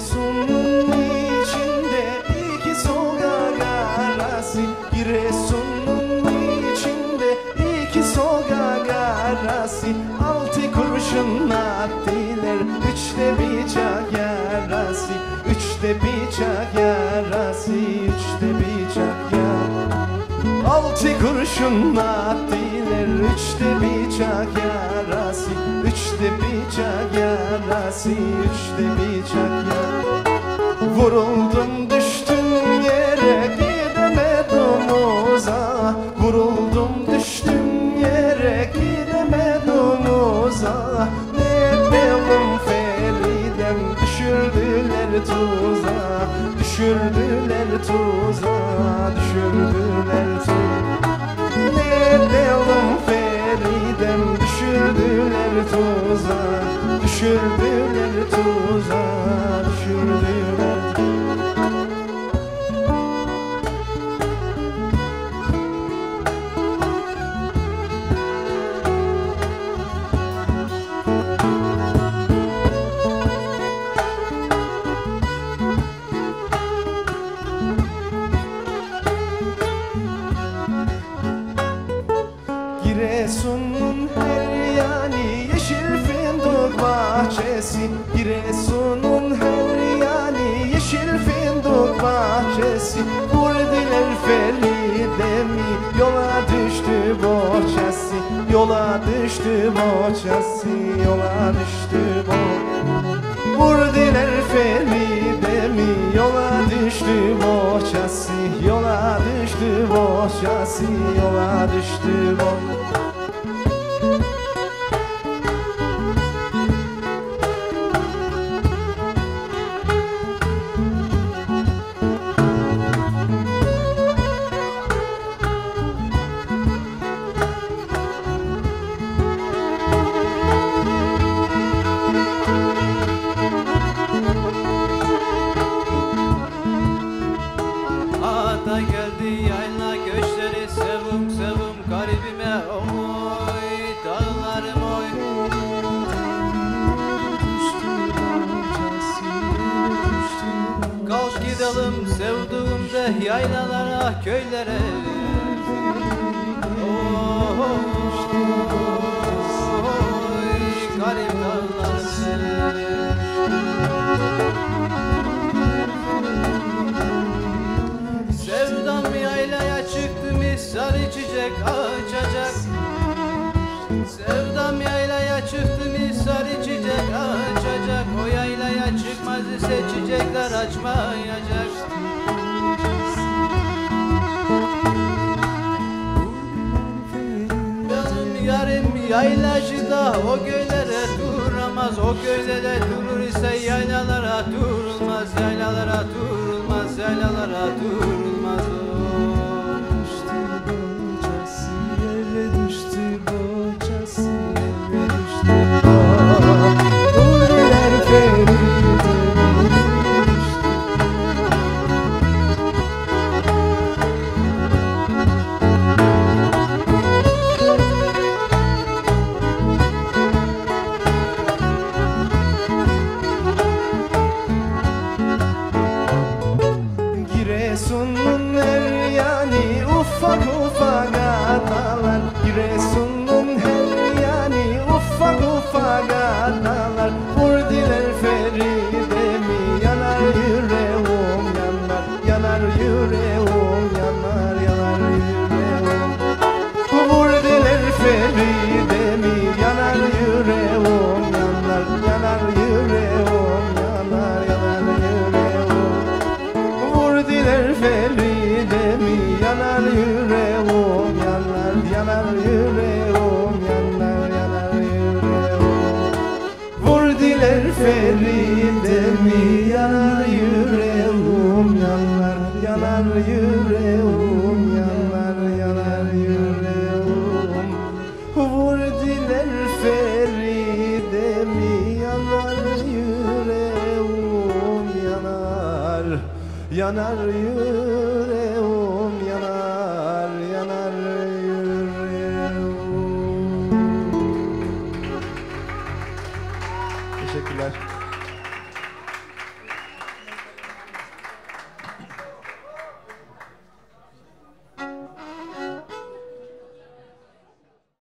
Giresun'un içinde iki sokak arası. Giresun'un içinde iki sokak Altı kurşun attılar Üçte bıçak yarası. Üçte bıçak yarası Üçte Altı kurşun attılar Üçte bıçak yarası Üçte bıçak yarası Üçte bıçak yarası. Vuruldum düştüm yere gidemedim uzağa Vuruldum düştüm yere gidemedim uzağa Ne edelim Feridem düşürdüler tuzağa Düşürdüler tuzağa Düşürdüler tuzağa Düşürdüler tuzağa bahçesi Giresun'un her yani yeşil fındık bahçesi. Vurdiler Feride'mi yola düştü boçası Yola düştü boçası yola düştü boçası Vurdiler Feride'mi yola düştü boçası Yola düştü boçası yola düştü boçası Ata geldi yayla göçleri sevim sevim garibime oy dağlarım oy. Kalk gidelim sevduğumde yaylalara köylere. Oy misal çiçek açacak. Sevdam yaylaya çıktı misal çiçek açacak. O yaylaya çıkmaz ise çiçekler açmayacak. Benim yarım yaylacıda o göllere duramaz. O göllere durur ise yaylalara durulmaz Yaylalara durulmaz, yaylalara durulmaz Vurdiler Feride'mi Yanar yüreğim yanar Yanar yüreğim yanar Yanar yüreğim. Vurdiler Feride'mi Yanar yüreğim yanar Yanar yüreğim yanar Yanar